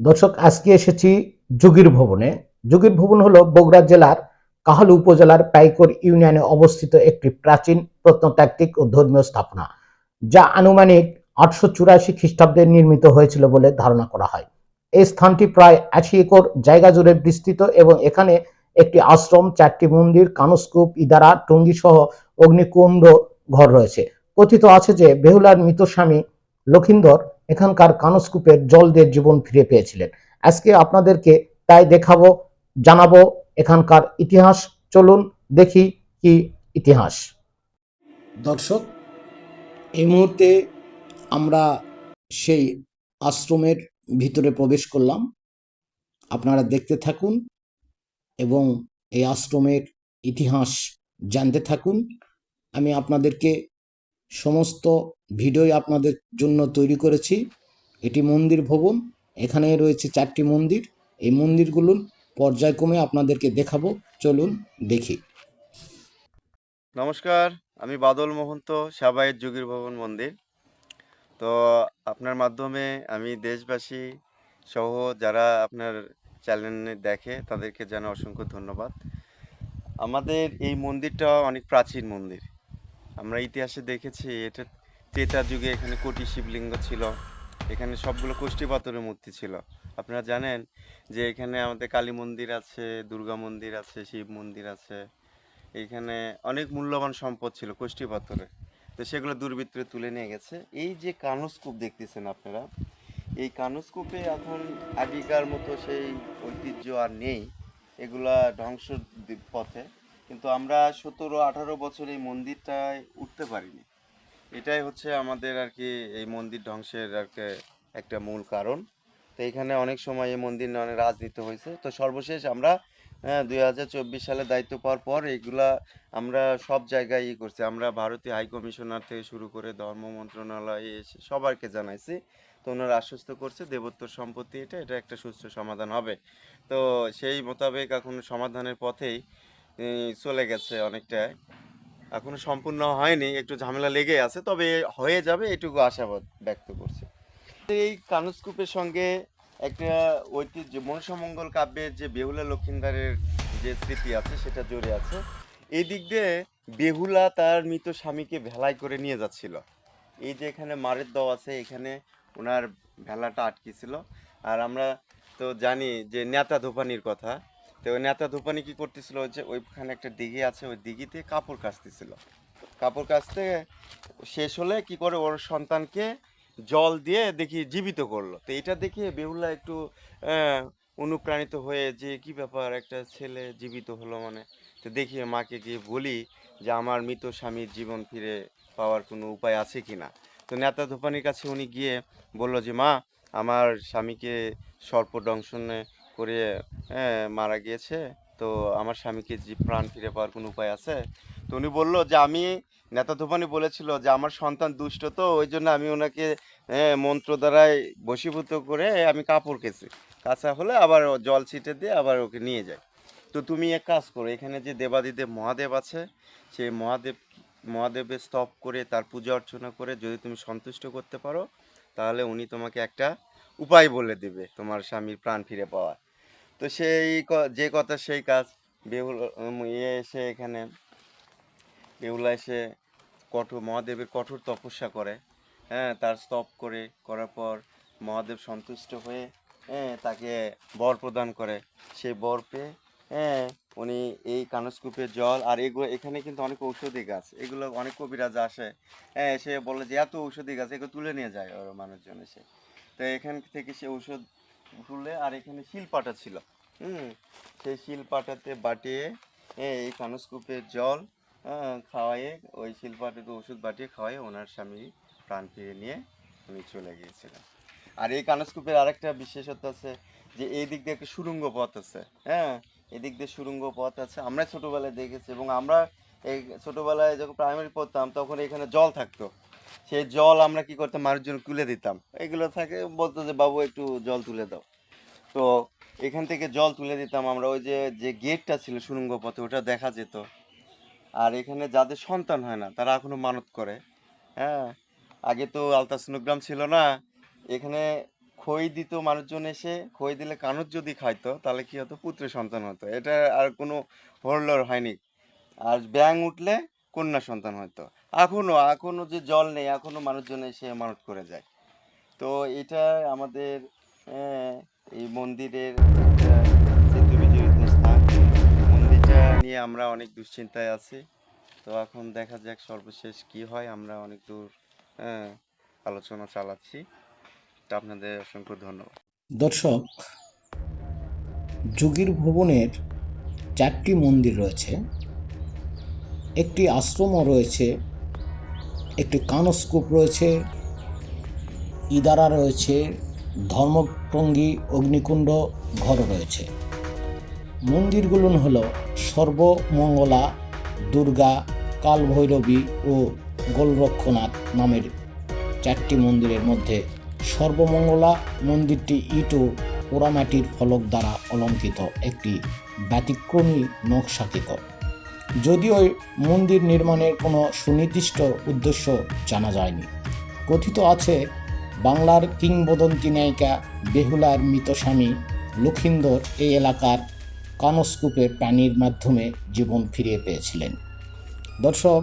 দর্শক, আজকে এসেছি যোগীর ভবনে। যোগীর ভবন হলো বগুড়া জেলার কাহালু উপজেলার পাইকর ইউনিয়নে অবস্থিত একটি প্রাচীন প্রত্নতাত্ত্বিক ও ধর্মীয় স্থাপনা, যা আনুমানিক আটশো চুরাশি খ্রিস্টাব্দে নির্মিত হয়েছিল বলে ধারণা করা হয়। এই স্থানটি প্রায় আশি একর জায়গা জুড়ে বিস্তৃত এবং এখানে একটি আশ্রম, চারটি মন্দির, কানস্কূপ, ইদারা, টঙ্গী সহ অগ্নিকুণ্ড ঘর রয়েছে। কথিত আছে যে বেহুলার মৃত স্বামী লক্ষিন্দর এখানকার কানস্কূপের জল দিয়ে জীবন ফিরে পেয়েছিলেন। আজকে আপনাদেরকে তাই দেখাবো, জানাব এখানকার ইতিহাস। চলুন দেখি কি ইতিহাস। দর্শক, এই মুহূর্তে আমরা সেই আশ্রমের ভিতরে প্রবেশ করলাম। আপনারা দেখতে থাকুন এবং এই আশ্রমের ইতিহাস জানতে থাকুন। আমি আপনাদেরকে সমস্ত ভিডিওই আপনাদের জন্য তৈরি করেছি। এটি মন্দির ভবন, এখানে রয়েছে চারটি মন্দির। এই মন্দিরগুলো পর্যায়ক্রমে আপনাদেরকে দেখাবো। চলুন দেখি। নমস্কার, আমি বাদল মহন্ত সাবায়ের যুগীর ভবন মন্দির। তো আপনার মাধ্যমে আমি দেশবাসী সহ যারা আপনার চ্যানেলে দেখে, তাদেরকে জানা অসংখ্য ধন্যবাদ। আমাদের এই মন্দিরটা অনেক প্রাচীন মন্দির। আমরা ইতিহাসে দেখেছি এটা ত্রেতা যুগে এখানে কোটি শিবলিঙ্গ ছিল। এখানে সবগুলো কোষ্ঠী পাথরের মূর্তি ছিল। আপনারা জানেন যে এখানে আমাদের কালী মন্দির আছে, দুর্গা মন্দির আছে, শিব মন্দির আছে। এখানে অনেক মূল্যবান সম্পদ ছিল কোষ্ঠী পাথরে। তো সেগুলো দুর্বৃত্তরে তুলে নিয়ে গেছে। এই যে কানস্কূপ দেখতেছেন আপনারা, এই কানস্কূপে এখন আগেকার মতো সেই ঐতিহ্য আর নেই। এগুলা ধ্বংস দি- পথে। কিন্তু আমরা সতেরো, আঠারো বছর এই মন্দিরটায় উঠতে পারিনি। এটাই হচ্ছে আমাদের আর কি এই মন্দির ধ্বংসের আর কি একটা মূল কারণ। তো এখানে অনেক সময় এই মন্দির নিয়ে অনেক রাজনীতি হয়েছে। তো সর্বশেষ আমরা হ্যাঁ দুই হাজার চব্বিশ সালে দায়িত্ব পাওয়ার পর এগুলা আমরা সব জায়গায় ই করছি। আমরা ভারতীয় হাই কমিশনার থেকে শুরু করে ধর্ম মন্ত্রণালয়ে এসে সবাইকে জানাইছি। তো ওনারা আশ্বস্ত করছে দেবোত্তর সম্পত্তি এটা এটা একটা সুস্থ সমাধান হবে। তো সেই মোতাবেক এখন সমাধানের পথেই চলে গেছে অনেকটাই এখনও সম্পূর্ণ হয়নি, একটু ঝামেলা লেগে আছে, তবে হয়ে যাবে এটুকু আশাবাদ ব্যক্ত করছে। এই কানুস্কুপের সঙ্গে একটা ঐতিহ্য, মনসামঙ্গল কাব্যের যে বেহুলা লক্ষিন্দারের যে স্মৃতি আছে, সেটা জড়ে আছে। এই দিক দিয়ে বেহুলা তার মৃত স্বামীকে ভেলাই করে নিয়ে যাচ্ছিল। এই যে এখানে মারের দাও আছে, এখানে ওনার ভেলাটা আটকে ছিল আর আমরা তো জানি যে নেতা ধোপানির কথা তো ওই নেতা ধোপানি কি করতেছিল? যে ওইখানে একটা দিঘি আছে, ওই দিঘিতে কাপড় কাচতেছিল। কাপড় কাচতে শেষ হলে কি করে ওর সন্তানকে জল দিয়ে দেখি জীবিত করল। তো এটা দেখে বেহুলা একটু অনুপ্রাণিত হয়ে যে কি ব্যাপার, একটা ছেলে জীবিত হলো মানে। তো দেখি মাকে গিয়ে বলি যে, আমার মৃত স্বামীর জীবন ফিরে পাওয়ার কোনো উপায় আছে কি না? তো নেতা ধোপানির কাছে উনি গিয়ে বলল যে, মা, আমার স্বামীকে সর্পদংশনে করে হ্যাঁ, মারা গিয়েছে। তো আমার স্বামীকে যে প্রাণ ফিরে পাওয়ার কোনো উপায় আছে? তো উনি বলল যে আমি নেতা ধোপানি বলেছিল যে আমার সন্তান দুষ্ট তো ওই জন্য আমি ওনাকে মন্ত্র দ্বারাই বশীভূত করে আমি কাপড় কেছি কাঁচা হলে আবার জল ছিটে দিয়ে আবার ওকে নিয়ে যায়। তো তুমি এক কাজ করো এখানে যে দেবাদিদেব মহাদেব আছে সেই মহাদেব মহাদেবের স্তব করে তার পূজা অর্চনা করে যদি তুমি সন্তুষ্ট করতে পারো তাহলে উনি তোমাকে একটা উপায় বলে দেবে তোমার স্বামীর প্রাণ ফিরে পাওয়া তো সেই যে কথা সেই কাজ। বেহুল ইয়ে এসে এখানে, বেহুলা এসে কঠোর, মহাদেবের কঠোর তপস্যা করে। হ্যাঁ তার স্তব করে, করার পর মহাদেব সন্তুষ্ট হয়ে হ্যাঁ তাকে বর প্রদান করে। সেই বর পেয়ে হ্যাঁ উনি এই কানস্কূপের জল আর এগুলো, এখানে কিন্তু অনেক ঔষধি গাছ। এগুলো অনেক কবিরাজ আসে। হ্যাঁ সে বলে যে, এত ঔষধি গাছ, এগুলো তুলে নিয়ে যায়। ওরা মানুষজন এসে তো এখান থেকে সে ঔষধ তুলে আর এখানে শিলপাটা ছিল। হুম। সেই শিলপাটাতে বাটিয়ে এই কানস্কূপের জল হ্যাঁ, খাওয়াইয়ে ওই শিলপাটাতে ওষুধ বাটিয়ে খাওয়াইয়ে ওনার স্বামী প্রাণ ফিরে নিয়ে আমি চলে গিয়েছিলাম। আর এই কানস্কূপের আরেকটা বিশেষত্ব আছে যে এই দিক দিয়ে একটা সুরঙ্গ পথ আছে হ্যাঁ এদিক দিয়ে সুরঙ্গ পথ আছে। আমরা ছোটোবেলায় দেখেছি এবং আমরা এই ছোটোবেলায় যখন প্রাইমারি পড়তাম তখন এখানে জল থাকতো। সেই জল আমরা কি করতাম মানুষজন তুলে দিতাম। এগুলো থাকে, বলতো যে, বাবু, একটু জল তুলে দাও। তো এখান থেকে জল তুলে দিতাম আমরা। ওই যে যে গেটটা ছিল সুড়ঙ্গ পথে, ওটা দেখা যেত। আর এখানে যাদের সন্তান হয় না, তারা এখনও মানত করে। হ্যাঁ আগে তো আলতাসনুগ্রাম ছিল না। এখানে খই দিত মানুষজন এসে, খই দিলে কানুর যদি খাইতো, তাহলে কি হতো? পুত্রের সন্তান হতো। এটা আর কোনো হরলর হয়নি। আর ব্যাং উঠলে কন্যা সন্তান হয়তো। এখনও এখনও যে জল নেই, এখনও মানুষজন এসে মানত করে যায়। তো এটা আমাদের এই মন্দিরের স্থান। মন্দিরটা নিয়ে আমরা অনেক দুশ্চিন্তায় আছি। তো এখন দেখা যাক সর্বশেষ কি হয়। আমরা অনেক দূর আলোচনা চালাচ্ছি। তো আপনাদের অসংখ্য ধন্যবাদ। দর্শক, যোগীর ভবনের চারটি মন্দির রয়েছে। একটি আশ্রমও রয়েছে, একটি কানস্কূপ রয়েছে, ইদারা রয়েছে, ধর্মপ্রঙ্গী অগ্নিকুণ্ড ঘর রয়েছে। মন্দিরগুলো হল সর্বমঙ্গলা, দুর্গা, কালভৈরবী ও গোলরক্ষনাথ নামের চারটি মন্দিরের মধ্যে সর্বমঙ্গলা মন্দিরটি ইট ও পোড়ামাটির ফলক দ্বারা অলঙ্কিত, একটি ব্যতিক্রমী নকশাকৃত। যদিও মন্দির নির্মাণের কোনো সুনির্দিষ্ট উদ্দেশ্য জানা যায়নি। কথিত আছে, বাংলার কিংবদন্তি নায়িকা বেহুলার মৃত স্বামী লক্ষিন্দর এই এলাকার কানস্কূপের প্রাণীর মাধ্যমে জীবন ফিরিয়ে পেয়েছিলেন। দর্শক,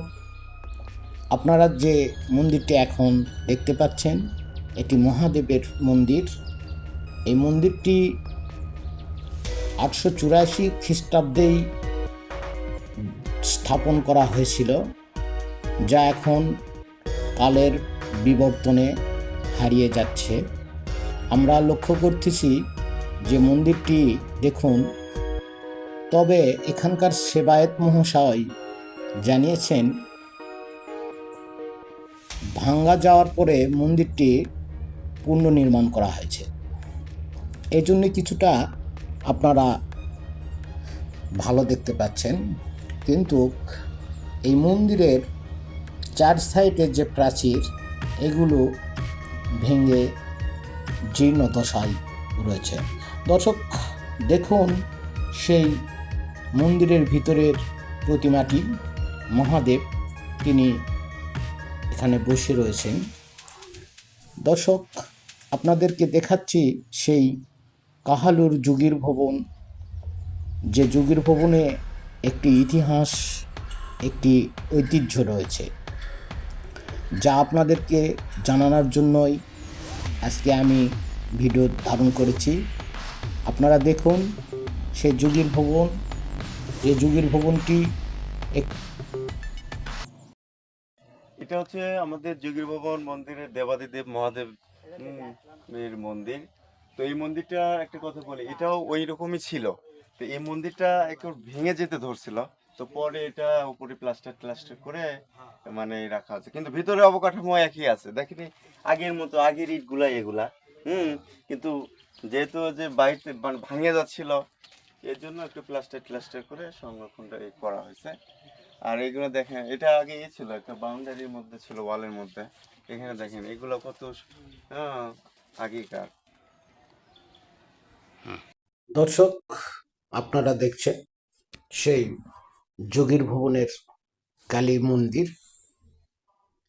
আপনারা যে মন্দিরটি এখন দেখতে পাচ্ছেন, এটি মহাদেবের মন্দির। এই মন্দিরটি আটশো চুরাশি খ্রিস্টাব্দেই স্থাপন করা হয়েছিল, যা এখন কালের বিবর্তনে হারিয়ে যাচ্ছে। আমরা লক্ষ্য করতেছি যে মন্দিরটি, দেখুন, তবে এখানকার সেবায়েত মহাশয় জানিয়েছেন, ভাঙ্গা যাওয়ার পরে মন্দিরটি পুনর্নির্মাণ করা হয়েছে। এই জন্য কিছুটা আপনারা ভালো দেখতে পাচ্ছেন। কিন্তু এই মন্দিরের চার সাইডের যে প্রাচীর, এগুলো ভেঙে জীর্ণ দশায় রয়েছে। দর্শক, দেখুন সেই মন্দিরের ভিতরের প্রতিমাটি। মহাদেব তিনি এখানে বসে রয়েছেন। দর্শক, আপনাদেরকে দেখাচ্ছি সেই কাহালুর যুগীর ভবন। যে যুগীর ভবনে একটি ইতিহাস, একটি ঐতিহ্য রয়েছে, যা আপনাদেরকে জানানোর জন্যই আজকে আমি ভিডিও ধারণ করেছি। আপনারা দেখুন সেই যুগের ভবন এই যুগীর ভবনটি এটা হচ্ছে আমাদের যোগীর ভবন মন্দিরের দেবাদিদেব মহাদেব এর মন্দির। তো এই মন্দিরটা একটা কথা বলি, এটাও ওই রকমই ছিল। তো এই মন্দিরটা একটু ভেঙে যেতে ধরছিল। তো পরে এটা উপরে প্লাস্টার প্লাস্টার করে মানে রাখা আছে। কিন্তু ভিতরে অবকাঠামো একই আছে। দেখেনি? আগের মতো আগের ইটগুলা এগুলা। হুম? কিন্তু যেহেতু যে বাড়িতে মানে ভাঙে যাচ্ছিল এর জন্য একটু প্লাস্টার প্লাস্টার করে সংরক্ষণটা করা হয়েছে। আর এগুলো দেখেন এটা আগে ছিল একটা বাউন্ডারির মধ্যে ছিল ওয়ালের মধ্যে। এখানে দেখেন এগুলো কত আহ, আগেকার। দর্শক আপনারা দেখছেন সেই যোগীর ভবনের কালী মন্দির।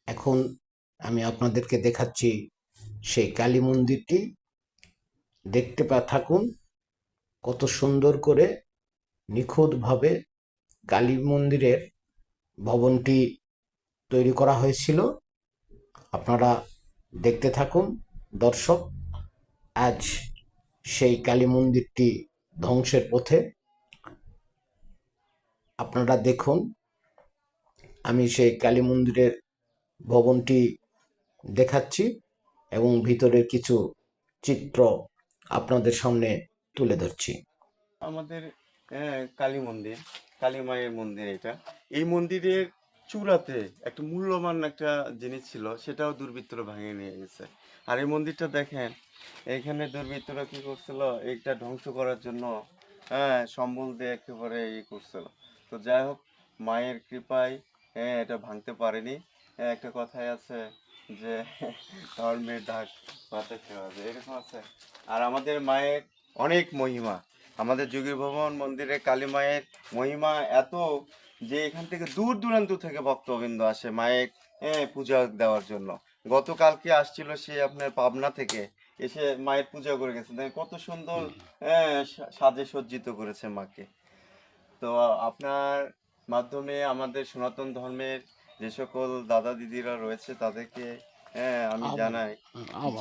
এখন আমি আপনাদেরকে দেখাচ্ছি সেই কালী মন্দিরটি। দেখতে পা, থাকুন কত সুন্দর করে নিখুঁতভাবে কালী মন্দিরের ভবনটি তৈরি করা হয়েছিল। আপনারা দেখতে থাকুন দর্শক, আজ সেই কালী মন্দিরটি ধ্বংসের পথে। আপনারা দেখুন আমি সেই কালী মন্দিরের ভবনটি দেখাচ্ছি এবং ভিতরের কিছু চিত্র আপনাদের সামনে তুলে ধরছি। আমাদের আহ, কালী মন্দির কালী মায়ের মন্দির এটা। এই মন্দিরের চূড়াতে একটা মূল্যবান একটা জিনিস ছিল সেটাও দুর্বৃত্তরা ভাঙিয়ে নিয়ে গেছে। আর এই মন্দিরটা দেখেন এখানে দুর্বৃত্তরা কি করছিল? এটা ধ্বংস করার জন্য হ্যাঁ সম্বল দিয়ে একেবারে ই করছিল। তো যাই হোক মায়ের কৃপায় হ্যাঁ এটা ভাঙতে পারেনি। হ্যাঁ, একটা কথাই আছে যে ধর্মের ঢাক পাতে খেওয়া যায় এরকম আছে। আর আমাদের মায়ের অনেক মহিমা। আমাদের যোগীর ভবন মন্দিরে কালী মায়ের মহিমা এত যে এখান থেকে দূর দূরান্ত থেকে ভক্তবৃন্দ আসে মায়ের এ, পূজা দেওয়ার জন্য। গতকালকে আসছিল সে আপনার পাবনা থেকে এসে মায়ের পূজা করে গেছে। কত সুন্দর হ্যাঁ, সাজে সজ্জিত করেছে মাকে। তো আপনার মাধ্যমে আমাদের সনাতন ধর্মের যে সকল দাদা দিদিরা রয়েছে তাদেরকে হ্যাঁ আমি জানাই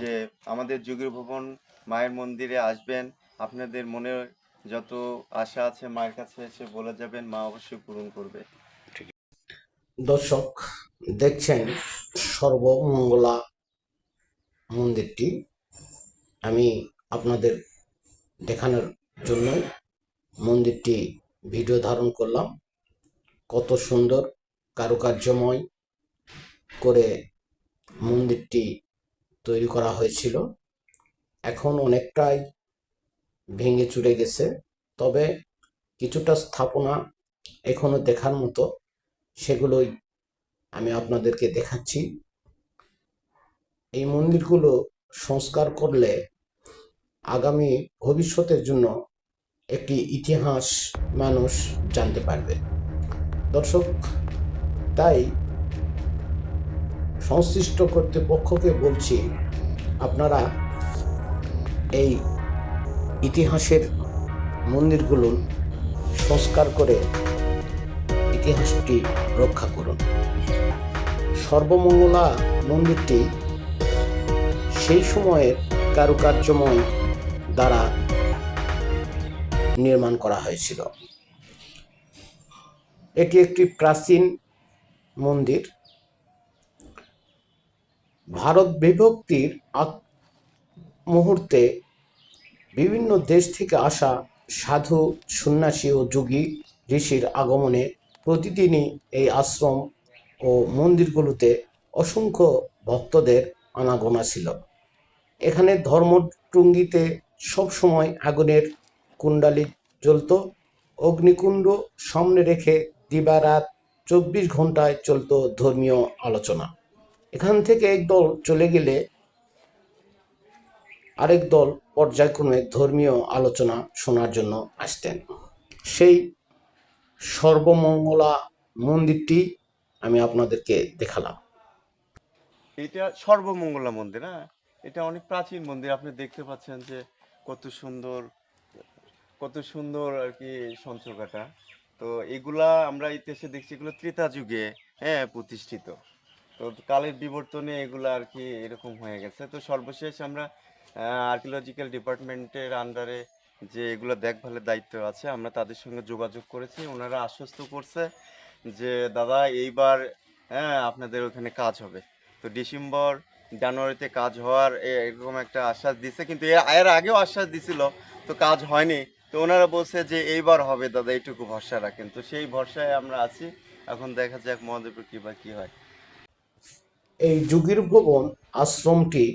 যে আমাদের যুগের ভবন মায়ের মন্দিরে আসবেন। আপনাদের মনে যত আশা আছে মায়ের কাছে এসে বলে যাবেন মা অবশ্যই পূরণ করবে। দর্শক, দেখছেন সর্বমঙ্গলা মন্দিরটি। আমি আপনাদের দেখানোর জন্য মন্দিরটি ভিডিও ধারণ করলাম। কত সুন্দর, কারুকার্যময় করে মন্দিরটি তৈরি করা হয়েছিল। এখন অনেকটাই ভেঙে চুরে গেছে। তবে কিছুটা স্থাপনা এখনও দেখার মতো সেগুলোই আমি আপনাদেরকে দেখাচ্ছি। এই মন্দিরগুলো সংস্কার করলে আগামী ভবিষ্যতের জন্য একটি ইতিহাস মানুষ জানতে পারবে। দর্শক, তাই সংশ্লিষ্ট কর্তৃপক্ষকে বলছি, আপনারা এই ইতিহাসের মন্দিরগুলো সংস্কার করে ইতিহাসটি রক্ষা করুন। সর্বমঙ্গলা মন্দিরটি সেই সময়ের কারুকার্যময় দ্বারা নির্মাণ করা হয়েছিল। এটি একটি প্রাচীন মন্দির। ভারত বিভক্তির মুহূর্তে বিভিন্ন দেশ থেকে আসা সাধু, সন্ন্যাসী ও যোগী ঋষির আগমনে প্রতিদিনই এই আশ্রম ও মন্দিরগুলোতে অসংখ্য ভক্তদের আনাগোনা ছিল। এখানে ধর্মটুঙ্গিতে সবসময় আগুনের কুণ্ডালি জ্বলত, অগ্নিকুণ্ড সামনে রেখে দিবারাত চব্বিশ ঘন্টায় চলত ধর্মীয় আলোচনা। এখান থেকে একদল চলে গেলে আরেক দল পর্যায়ক্রমে ধর্মীয় আলোচনা শোনার জন্য আসতেন। সেই সর্বমঙ্গলা মন্দিরটি আমি আপনাদেরকে দেখালাম। এটা সর্বমঙ্গলা মন্দির হ্যাঁ? এটা অনেক প্রাচীন মন্দির। আপনি দেখতে পাচ্ছেন যে কত সুন্দর কত সুন্দর আর কি সঞ্চকাটা তো এগুলা আমরা ইতিহাসে দেখছি, এগুলো ত্রেতা যুগে হ্যাঁ প্রতিষ্ঠিত। তো কালের বিবর্তনে এগুলা আর কি এরকম হয়ে গেছে। তো সর্বশেষ আমরা আর্কিওলজিক্যাল ডিপার্টমেন্টের আন্ডারে যে এগুলো দেখভালের দায়িত্ব আছে, আমরা তাদের সঙ্গে যোগাযোগ করেছি। ওনারা আশ্বস্ত করছে যে, দাদা, এইবার হ্যাঁ আপনাদের ওখানে কাজ হবে। তো ডিসেম্বর, জানুয়ারিতে কাজ হওয়ার এরকম একটা আশ্বাস দিছে, কিন্তু এর আগেও আশ্বাস দিছিল, তো কাজ হয়নি। তো ওনারা বলছে যে, এইবার হবে, দাদা, এইটুকু ভরসা রাখেন। তো সেই ভরসায় আমরা আছি। এখন দেখা যাক মহাদেবের কৃপা কি হয়। এই যুগীর ভবন আশ্রমটি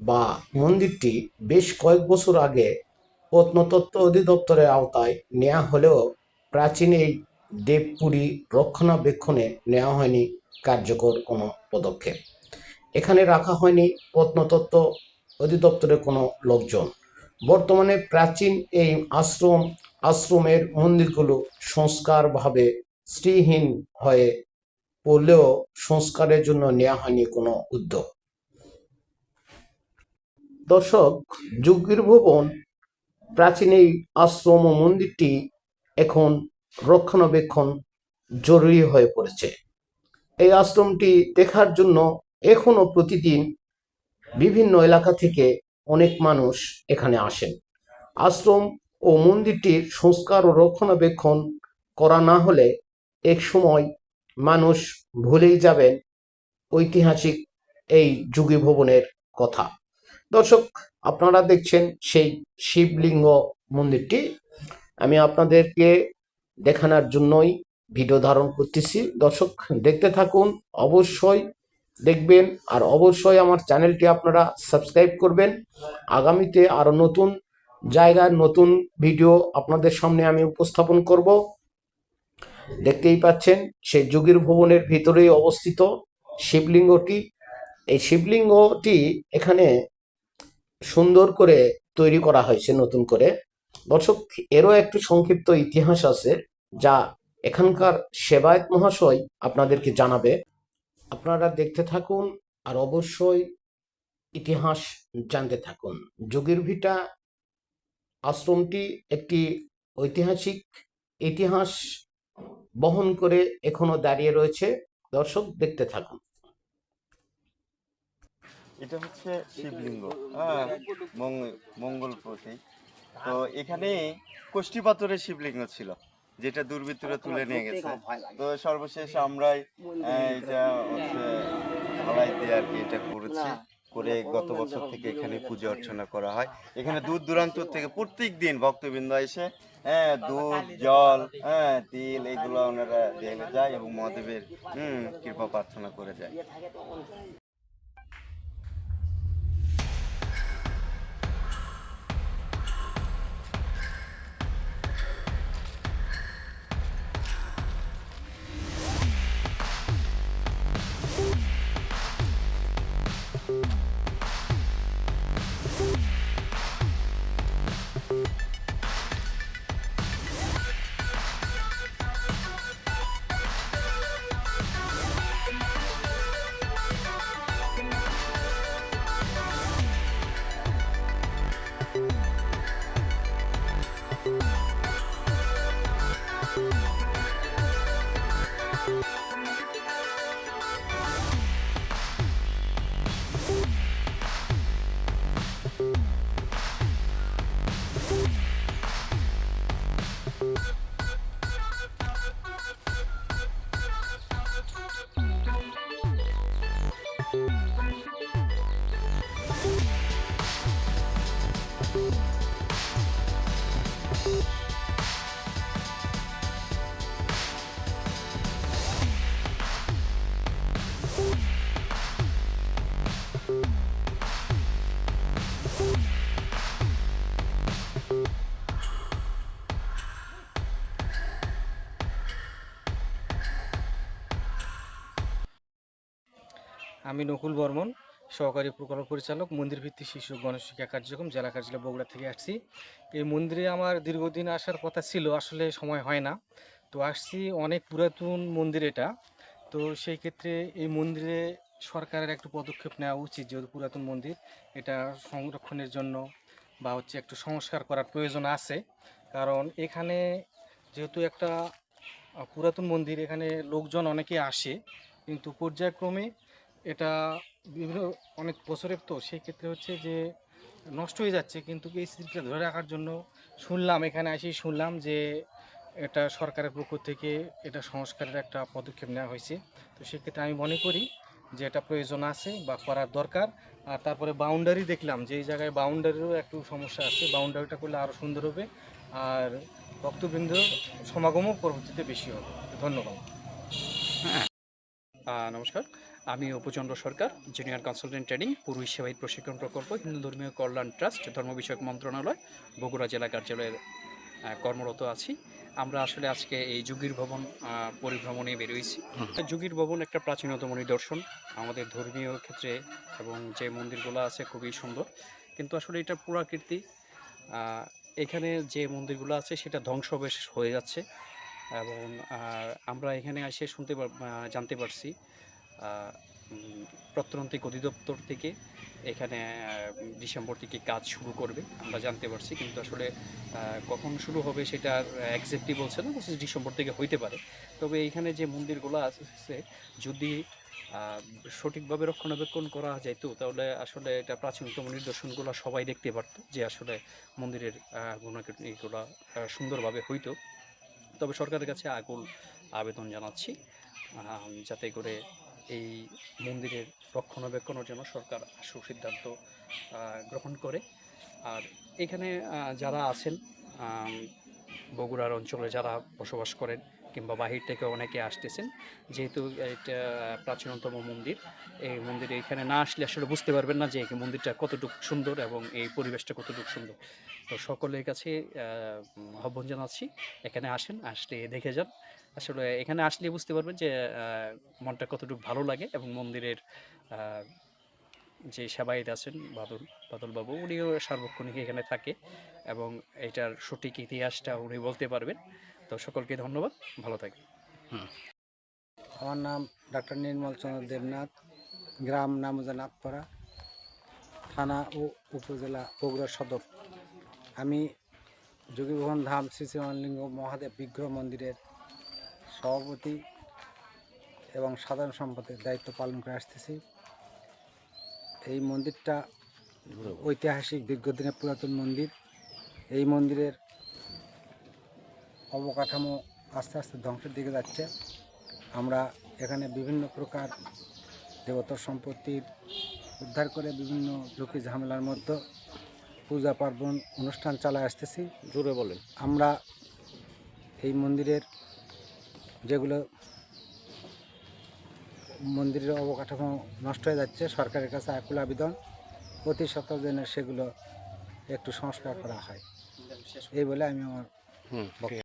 বা মন্দিরটি বেশ কয়েক বছর আগে প্রত্নতত্ত্ব অধিদপ্তরের আওতায় নেওয়া হলেও প্রাচীন এই দেবপুরী রক্ষণাবেক্ষণে নেওয়া হয়নি কার্যকর কোনো পদক্ষেপ। এখানে রাখা হয়নি প্রত্নতত্ত্ব অধিদপ্তরের কোনো লোকজন। বর্তমানে প্রাচীন এই আশ্রম, আশ্রমের মন্দিরগুলো সংস্কারভাবে স্ত্রীহীন হয়ে পড়লেও সংস্কারের জন্য নেওয়া হয়নি কোনো উদ্যোগ। দর্শক যুগীর ভবন প্রাচীন এই আশ্রম ও মন্দিরটি এখন রক্ষণাবেক্ষণ জরুরি হয়ে পড়েছে। এই আশ্রমটি দেখার জন্য এখনও প্রতিদিন বিভিন্ন এলাকা থেকে অনেক মানুষ এখানে আসেন। আশ্রম ও মন্দিরটির সংস্কার ও রক্ষণাবেক্ষণ করা না হলে এক সময় মানুষ ভুলেই যাবেন ঐতিহাসিক এই যুগী ভবনের কথা। দর্শক, আপনারা দেখছেন সেই শিবলিঙ্গ মন্দিরটি। আমি আপনাদেরকে দেখানোর জন্যই ভিডিও ধারণ করতেছি। দর্শক, দেখতে থাকুন, অবশ্যই দেখবেন আর অবশ্যই আমার চ্যানেলটি আপনারা সাবস্ক্রাইব করবেন। আগামীতে আরও নতুন জায়গার নতুন ভিডিও আপনাদের সামনে আমি উপস্থাপন করব। দেখতেই পাচ্ছেন, সেই যুগীর ভবনের ভিতরেই অবস্থিত শিবলিঙ্গটি। এই শিবলিঙ্গটি এখানে সুন্দর করে তৈরি করা হয়েছে নতুন করে। দর্শক, এরও একটি সংক্ষিপ্ত ইতিহাস আছে যা এখানকার সেবায়ত মহাশয় আপনাদেরকে জানাবে। আপনারা দেখতে থাকুন আর অবশ্যই ইতিহাস জানতে থাকুন। যোগীর ভিটা আশ্রমটি একটি ঐতিহাসিক ইতিহাস বহন করে এখনও দাঁড়িয়ে রয়েছে। দর্শক, দেখতে থাকুন। এটা হচ্ছে শিবলিঙ্গ। হ্যাঁ মঙ্গ- মঙ্গল প্রতীক। তো এখানে কোষ্ঠী পাথরের শিবলিঙ্গ ছিল যেটা দুর্বৃত্তরা তুলে নিয়ে গেছে। তো সর্বশেষ আমরাই আহ, এটা হচ্ছে ঢালাই দিয়ে আর কি এটা করেছি। করে গত বছর থেকে এখানে পূজা অর্চনা করা হয়। এখানে দূর দূরান্ত থেকে প্রত্যেক দিন ভক্তবৃন্দ এসে হ্যাঁ দুধ জল হ্যাঁ তিল এগুলো ওনারা দিয়ে যায় এবং মহাদেবের হম কৃপা প্রার্থনা করে যায়। Bye. আমি নকুল বর্মন, সহকারী প্রকল্প পরিচালক, মন্দির ভিত্তিক শিশু গণেশ শিক্ষা কার্যক্রম, জেলা কার্যালয় বগুড়া থেকে আসছি। এই মন্দিরে আমার দীর্ঘদিন আসার কথা ছিল, আসলে সময় হয় না। তো আসছি, অনেক পুরাতন মন্দির এটা। তো সেই ক্ষেত্রে এই মন্দিরে সরকারের একটু পদক্ষেপ নেওয়া উচিত, যেহেতু পুরাতন মন্দির, এটা সংরক্ষণের জন্য বা হচ্ছে একটু সংস্কার করার প্রয়োজন আছে। কারণ এখানে যেহেতু একটা পুরাতন মন্দির, এখানে লোকজন অনেকে আসে, কিন্তু পর্যায়ক্রমে এটা বিভিন্ন অনেক বছরের তো সেই ক্ষেত্রে হচ্ছে যে নষ্ট হয়ে যাচ্ছে কিন্তু এই স্মৃতিটা ধরে রাখার জন্য শুনলাম এখানে এসেই শুনলাম যে এটা সরকারের পক্ষ থেকে এটা সংস্কারের একটা পদক্ষেপ নেওয়া হয়েছে। তো সেক্ষেত্রে আমি মনে করি যে এটা প্রয়োজন আছে বা করার দরকার। আর তারপরে বাউন্ডারি দেখলাম যে এই জায়গায় বাউন্ডারিরও একটু সমস্যা আছে বাউন্ডারিটা করলে আরও সুন্দর হবে। আর ভক্তবৃন্দ সমাগমও পরবর্তীতে বেশি হবে। ধন্যবাদ। আহ, নমস্কার। আমি Upachandra Sarkar junior consultant training পুরুষ সেবায়িত প্রশিক্ষণ প্রকল্প হিন্দু ধর্মীয় কল্যাণ ট্রাস্ট ধর্ম বিষয়ক মন্ত্রণালয় বগুড়া জেলা কার্যালয়ের আহ, কর্মরত আছি। আমরা আসলে আজকে এই যুগীর ভবন পরিভ্রমণে বেরোইছি যুগীর ভবন একটা প্রাচীনতম নিদর্শন। আমাদের ধর্মীয় ক্ষেত্রে এবং যে মন্দিরগুলো আছে খুবই সুন্দর। কিন্তু আসলে এটা পুরাকীর্তি এখানে যে মন্দিরগুলো আছে সেটা ধ্বংসবেশ হয়ে যাচ্ছে। এবং আমরা এখানে এসে শুনতে জানতে পারছি প্রত্যন্ত্রিক অধিদপ্তর থেকে এখানে ডিসেম্বর থেকে কাজ শুরু করবে, আমরা জানতে পারছি, কিন্তু আসলে কখন শুরু হবে সেটা একজ্যাক্টলি বলছে না, বলছে ডিসেম্বর থেকে হইতে পারে। তবে এইখানে যে মন্দিরগুলো আছে, যদি সঠিকভাবে রক্ষণাবেক্ষণ করা যেত, তাহলে আসলে এটা প্রাচীনতম নিদর্শনগুলো সবাই দেখতে পারতো, যে আসলে মন্দিরের গুণাগুলো সুন্দরভাবে হইতো। তবে সরকারের কাছে আকুল আবেদন জানাচ্ছি যাতে করে এই মন্দিরের রক্ষণাবেক্ষণের জন্য সরকার সুসিদ্ধান্ত গ্রহণ করে। আর এখানে যারা আছেন বগুড়ার অঞ্চলে যারা বসবাস করেন কিংবা বাহির থেকে অনেকে আসতেছেন। যেহেতু এটা প্রাচীনতম মন্দির এই মন্দিরে এখানে না আসলে আসলে বুঝতে পারবেন না যে এই মন্দিরটা কতটুকু সুন্দর এবং এই পরিবেশটা কতটুকু সুন্দর। তো সকলের কাছে আহ, আহ্বান জানাচ্ছি এখানে আসেন আসলে দেখে যান। আসলে এখানে আসলে বুঝতে পারবেন যে মনটা কতটুকু ভালো লাগে এবং মন্দিরের যে সেবায়িত আছেন বাদল বাদল বাবু উনিও সার্বক্ষণিক এখানে থাকে এবং এটার সঠিক ইতিহাসটা উনি বলতে পারবেন। তো সকলকে ধন্যবাদ ভালো থাকবেন। আমার নাম ডক্টর নির্মল চন্দ্র দেবনাথ গ্রাম নামজানাথপাড়া থানা ও উপজেলা বগুড়া সদর। আমি যোগীভবন ধাম শ্রী শ্রীমানলিঙ্গ মহাদেব বিগ্রহ মন্দিরের সভাপতি এবং সাধারণ সম্পদের দায়িত্ব পালন করে আসতেছি। এই মন্দিরটা ঐতিহাসিক দীর্ঘদিনের পুরাতন মন্দির। এই মন্দিরের অবকাঠামো আস্তে আস্তে ধ্বংসের দিকে যাচ্ছে। আমরা এখানে বিভিন্ন প্রকার দেবতার সম্পত্তির উদ্ধার করে বিভিন্ন ঝুঁকি ঝামেলার মধ্যে পূজা পার্বণ অনুষ্ঠান চালায় আসতেছি। জোরে বলেন। আমরা এই মন্দিরের যেগুলো মন্দিরের অবকাঠামো নষ্ট হয়ে যাচ্ছে সরকারের কাছে আকুল আবেদন প্রতি সপ্তাহ যেন সেগুলো একটু সংস্কার করা হয়। এই বলে আমি আমার হুম।